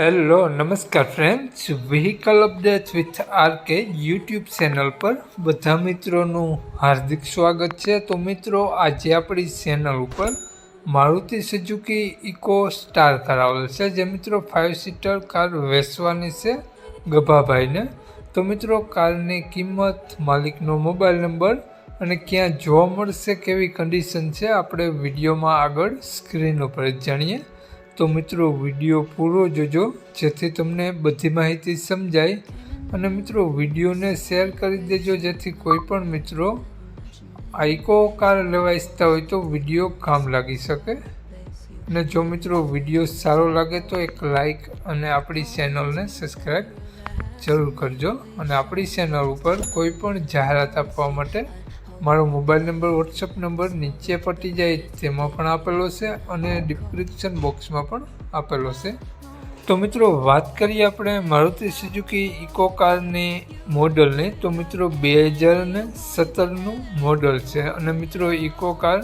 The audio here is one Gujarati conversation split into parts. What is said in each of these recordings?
હેલો નમસ્કાર friends vehicle update with R K YouTube channel પર બધા મિત્રોનું હાર્દિક સ્વાગત છે. તો મિત્રો, આજે આપણી ચેનલ ઉપર મારુતિ સુઝુકી ઇકો સ્ટાર કરાવેલ છે. જે મિત્રો ફાઇવ સીટર કાર વેચવાની છે ગભાભાઈને. તો મિત્રો કારની કિંમત, માલિકનો મોબાઈલ નંબર અને ક્યાં જોવા મળશે, કેવી કન્ડિશન છે, આપણે વિડીયોમાં આગળ સ્ક્રીન ઉપર જાણીએ. તો મિત્રો, વીડિયો પૂરો જોજો, જેથી તમને બધી માહિતી સમજાય. અને મિત્રો, વિડીયોને શેર કરી દેજો, જેથી કોઈ પણ મિત્રો આઈકો કાર લેવા ઇચ્છતા હોય તો વીડિયો કામ લાગી શકે. અને જો મિત્રો, વીડિયો સારો લાગે તો એક લાઈક અને આપણી ચેનલને સબસ્ક્રાઈબ જરૂર કરજો. અને આપણી ચેનલ ઉપર કોઈ પણ જાહેરાત આપવા માટે મારો મોબાઈલ નંબર વોટ્સઅપ નંબર નીચે પટી જાય, તેમાં પણ આપેલો છે અને ડિસ્ક્રિપ્શન બોક્સમાં પણ આપેલો છે. તો મિત્રો, વાત કરીએ આપણે મારુતિ સુઝુકી ઇકો કારની મોડલની. તો મિત્રો, બે હજાર ને સત્તરનું મોડલ છે અને મિત્રો ઇકો કાર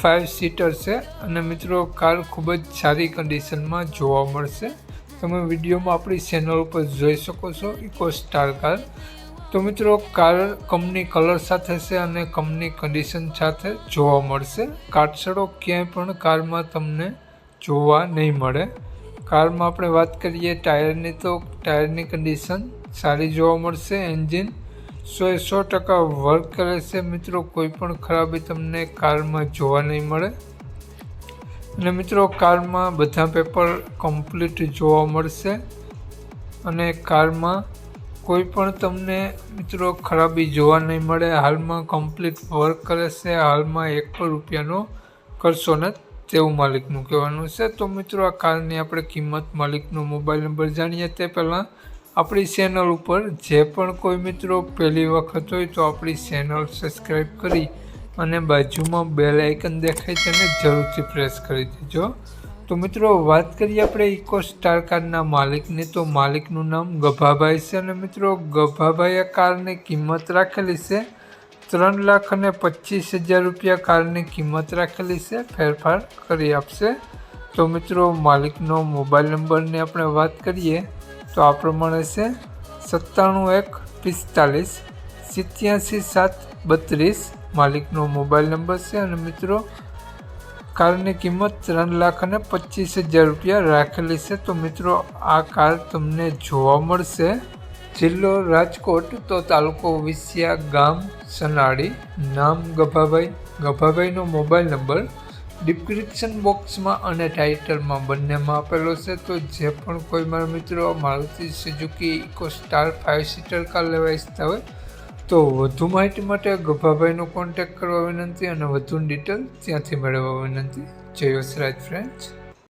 ફાઇવ સીટર છે અને મિત્રો કાર ખૂબ જ સારી કન્ડિશનમાં જોવા મળશે. તમે વિડીયોમાં આપણી ચેનલ ઉપર જોઈ શકો છો ઇકો સ્ટાર કાર તો મિત્રો કાર કંપની કલર સાથે છે અને કંપની કન્ડિશન સાથે જોવા મળશે. કાટછડો ક્યાંય પણ કારમાં તમને જોવા નહીં મળે. કારમાં આપણે વાત કરીએ ટાયરની તો ટાયરની કન્ડિશન સારી જોવા મળશે એન્જિન સો એ સો ટકા વર્ક કરે છે. મિત્રો, કોઈ પણ ખરાબી તમને કારમાં જોવા નહીં મળે. અને મિત્રો કારમાં બધા પેપર કમ્પ્લીટ જોવા મળશે. અને કારમાં કોઈ પણ તમને મિત્રો ખરાબી જોવા નહીં મળે. હાલમાં કમ્પ્લીટ વર્ક કરે છે. હાલમાં એક પણ રૂપિયાનો કરશો ને તેવું માલિકનું કહેવાનું છે. તો મિત્રો આ કારની આપણે કિંમત, માલિકનો મોબાઈલ નંબર જાણીએ તે પહેલાં આપણી ચેનલ ઉપર જે પણ કોઈ મિત્રો પહેલી વખત હોય તો આપણી ચેનલ સબસ્ક્રાઈબ કરી અને બાજુમાં બેલ આઇકન દેખાય તેને જરૂરથી પ્રેસ કરી દેજો. તો મિત્રો, વાત કરીએ આપણે ઇકો સ્ટાર કારના માલિકની. તો માલિકનું નામ ગભાભાઈ છે અને મિત્રો, ગભાભાઈએ કારની કિંમત રાખેલી છે ત્રણ લાખ અને પચીસ હજાર રૂપિયા. કારની કિંમત રાખેલી છે, ફેરફાર કરી આપશે. તો મિત્રો, માલિકનો મોબાઈલ નંબરની આપણે વાત કરીએ તો આ પ્રમાણે છે સત્તાણું એક પિસ્તાલીસ સિત્યાસી સાત બત્રીસ. માલિકનો મોબાઈલ નંબર છે અને મિત્રો કારની કિંમત ત્રણ લાખ અને પચીસ હજાર રૂપિયા રાખેલી છે. તો મિત્રો, આ કાર તમને જોવા મળશે. જિલ્લો રાજકોટ, તો તાલુકો વિસિયા ગામ, સનાડી. નામ ગભાભાઈ. ગભાભાઈનો મોબાઈલ નંબર ડિસ્ક્રિપ્શન બોક્સમાં અને ટાઇટલમાં બંનેમાં આપેલો છે. તો જે પણ કોઈ મારા મિત્રો Maruti Suzuki, Eco Star, five seater car લેવા ઈચ્છતા હોય તો વધુ માહિતી માટે ગભાભાઈનો કોન્ટેક્ટ કરવા વિનંતી અને વધુ ડિટેલ ત્યાંથી મેળવવા વિનંતી. જય વસરાજ ફ્રેન્ડ્સ